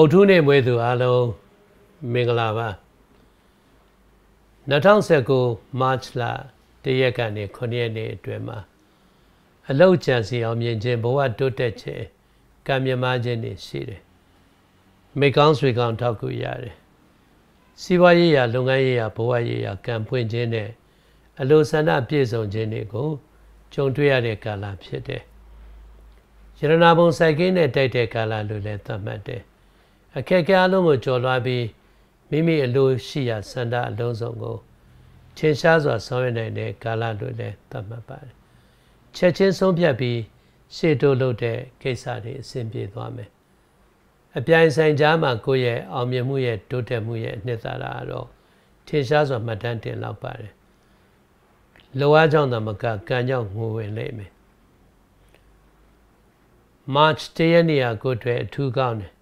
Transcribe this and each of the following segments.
ပုတ်ထုနဲ့မွေးသူအားလုံးမင်္ဂလာပါ2019 March လတရက်ကနေ9ရက်နေ့အတွင်းမှာအလောက်ကြံစီအောင်မြင်ခြင်းဘဝတိုးတက်ခြင်းကံမြမခြင်းတွေရှိတယ်မိကောင်းဆွေကောင်းထောက်ကူရတယ်စီးပွားရေးရာလုပ်ငန်းရေးရာဘဝရေးရာကံပွင့်ခြင်းနဲ့အလိုဆန္ဒပြည့်စုံခြင်းတွေကိုကြုံတွေ့ရတဲ့ကာလဖြစ်တယ်ယရနာဘုံစိုက်ကင်းနဲ့တိုက်တဲ့ကာလလို့လည်းသတ်မှတ်တယ် အခက်အခဲအလုံးကိုကျော်လွှားပြီးမိမိအလိုရှိရာစန္ဒအလုံးစုံကိုထင်ရှားစွာဆောင်ရွက်နိုင်တဲ့ကာလလို့လည်းသတ်မှတ်ပါတယ်ချက်ချင်းဆုံးဖြတ်ပြီးရှေ့တိုးလုပ်တဲ့ကိစ္စတွေအဆင်ပြေသွားမယ်အပြိုင်ဆိုင်ကြားမှာကိုယ့်ရဲ့အောင်မြင်မှုရဲ့တိုးတက်မှုရဲ့အနှစ်သာရတော့ထင်ရှားစွာမှတ်တမ်းတင်လောက်ပါတယ်လောအားကြောင့်သာမကကံကြောင့်ငိုဝင်လိမ့်မယ် March တရက်နေ့ကကိုယ်တွေအထူးကောင်းတယ်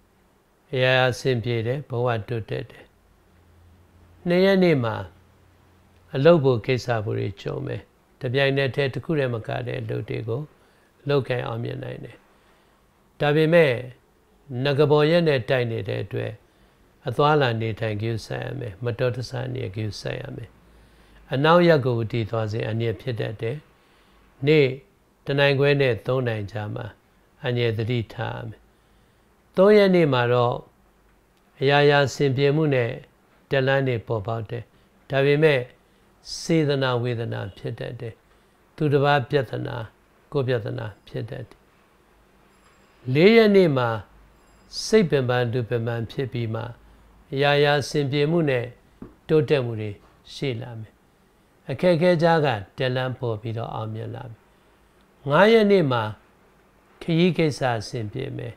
အရာအဆင်ပြေတယ်ဘဝတိုးတက်တယ်နှစ်ရက်နေ့မှာအလုပ်ဖို့ကိစ္စဖို့တွေကြုံမယ်တပြိုင်နက်တည်းတစ်ခုတည်းမကတဲ့အလုပ်တွေကိုလုပ်ကိုင်အောင်မြင်နိုင်တယ်ဒါပေမဲ့ငကဘော်ရက်နဲ့တိုက်နေတဲ့အတွက်အသွားလာနေထိုင်ကြည့်ဆိုင်ရမယ်မတော်တဆနေကြည့်ဆိုင်ရမယ်အနောက်ရက်ကိုတည်သွားစေအနည်းဖြစ်တတ်တယ်နေ့တနိုင်ခွဲနဲ့၃နိုင်ကြာမှာအငြင်းသတိထားမယ်၃ရက်နေ့မှာတော့ အရာရာစင်ပြေမှုနဲ့တလန်းနေပေါ်ပေါက်တယ်ဒါပေမဲ့စေဒနာဝေဒနာဖြစ်တတ်တယ်သူတစ်ပါးပြဿနာကိုပြဿနာဖြစ်တတ်တယ်၄ရက်နေ့မှာစိတ်ပင်ပန်းဒုပင်ပန်းဖြစ်ပြီးမှအရာရာစင်ပြေမှုနဲ့တိုးတက်မှုတွေရှိလာမယ်အခက်အခဲကြားကတလန်းပေါ်ပြီးတော့အောင်မြင်လာမယ်၅ရက်နေ့မှာခရီးကိစ္စအဆင်ပြေမယ်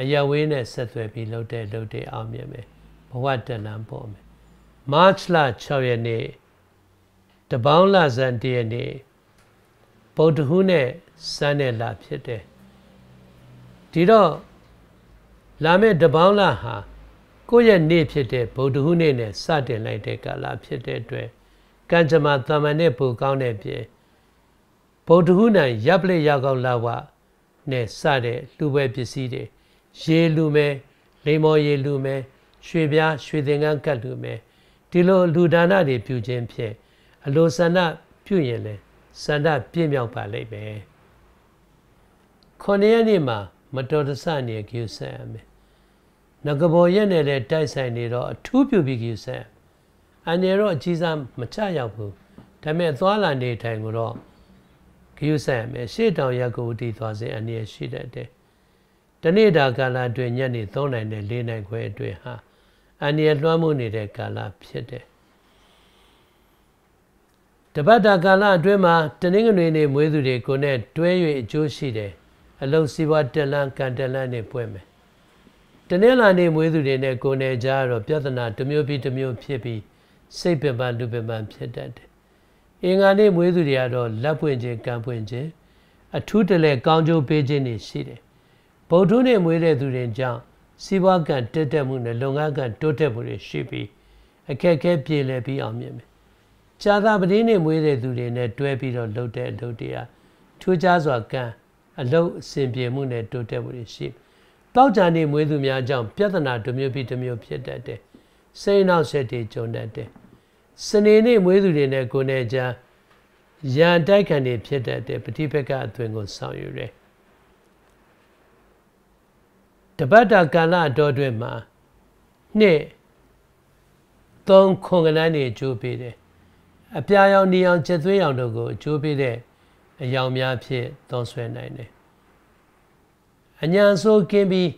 အရဝေးနဲ့ဆက်သွယ်ပြီးလှုပ်တဲ့လှုပ်တဲ့အောင်မြင်မယ်ဘဝတဏ္ဍပေါ်မယ် March လ6ရက်နေ့တပေါင်းလဇန်တရက်နေ့ဗုဒ္ဓဟူးနဲ့စမ်းတဲ့လဖြစ်တယ်ဒီတော့လာမယ့်တပေါင်းလဟာကိုယ့်ရဲ့နေ့ဖြစ်တဲ့ဗုဒ္ဓဟူးနေ့နဲ့စတင်လိုက်တဲ့ကာလဖြစ်တဲ့အတွက်ကံကြမ္မာတာမန်နဲ့ပူကောင်းတဲ့ပြင်ဗုဒ္ဓဟူးနိုင်ရပ်ပလက်ရောက်ကောက်လာဝနဲ့စတဲ့လူပဲပစ္စည်းတွေ ရေလူမယ်လိမ္မော်ရေလူမယ်ရွှေပြားရွှေသင်္ကန်းကတ်လူမယ်ဒီလိုလူဒါနတွေပြုခြင်းဖြင့်အလိုဆန္ဒပြုရင်လေဆန္ဒပြည့်မြောက်ပါလိမ့်မယ်ခုနှစ်ရက်နေ့မှာမတော်တဆနေကြည့်ဆက်ရမယ်ငကဘောရက်နဲ့လည်းတိုက်ဆိုင်နေတော့အထူးပြုပြီးကြည့်ဆက်အန်ရတော့အကြီးစားမချရောက်ဘူးဒါပေမဲ့သွားလာနေထိုင်ကိုတော့ဂယုဆက်ရမယ်ရှေ့တောင်ရက်ကိုတည်သွားစေအနည်းရှိတတ်တယ် တနေ့တာကာလအတွင်းညနေ3နိုင်နဲ့4နိုင်ခွဲအတွင်းဟာအန္တရာယ်လွှမ်းမိုးနေတဲ့ကာလဖြစ်တယ်တပတ်တာကာလအတွင်းမှာတနင်္ဂနွေနေ့မွေးသူတွေကိုနဲ့တွဲ၍အကျိုးရှိတယ်အလုံးစီးပွားတက်လန်းကန်တက်လန်းနဲ့ပွဲမယ်တနင်္လာနေ့မွေးသူတွေနဲ့ကိုယ်နဲ့ကြားတော့ပြဿနာတစ်မျိုးပြီးတစ်မျိုးဖြစ်ပြီးစိတ်ပင်ပန်းလူပင်ပန်းဖြစ်တတ်တယ်အင်္ဂါနေ့မွေးသူတွေကတော့လက်ပွင့်ခြင်းကံပွင့်ခြင်းအထူးတလဲကောင်းကျိုးပေးခြင်းတွေရှိတယ် ဗုဒ္ဓနဲ့မွေးတဲ့သူတွေကြောင့်စီးပွားကံတက်တက်မှုနဲ့လုပ်ငန်းကံတိုးတက်မှုတွေရှိပြီးအခက်အခဲပြေလည်ပြီးအောင်မြင်မယ်။ကြာသာပတိနဲ့မွေးတဲ့သူတွေနဲ့တွဲပြီးတော့လုပ်တဲ့အလုပ်တွေကထူးခြားစွာကံအလုပ်အစဉ်ပြေမှုနဲ့တိုးတက်မှုတွေရှိ။တောက်ကြနေမွေးသူများကြောင့်ပြဿနာတစ်မျိုးပြီးတစ်မျိုးဖြစ်တတ်တယ်။စိတ်နောက်ဆက်တွေကြုံတတ်တယ်။စနေနေ့မွေးသူတွေနဲ့ကိုယ်နဲ့ကြားရန်တိုက်ခံတွေဖြစ်တတ်တဲ့ပဋိပက္ခအသွင်ကိုဆောင်ယူတယ် တပတ်တာကာလအတော်တွင်မှာနှစ်သုံးခွန်ကလန်းနေအကျိုးပေးတယ်အပြာရောင်နေအောင်ချက်သွေးရောင်တို့ကိုအကျိုးပေးတဲ့အယောင်များဖြင့်သုံးဆွဲနိုင်တယ်အညာဆိုးကင်းပြီး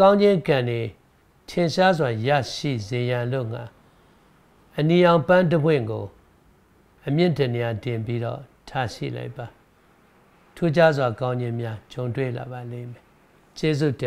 ကောင်းခြင်းကံတွေထင်ရှားစွာရရှိစေရန်လို့ငါအနီအောင်ပန်းတပွင့်ကို အမြင့်တနေရာတင်ပြီးတော့ထားရှိလိုက်ပါထူးခြားစွာကောင်းခြင်းများဂျုံတွေ့လာပါလိမ့်မယ်ကျေးဇူးတင်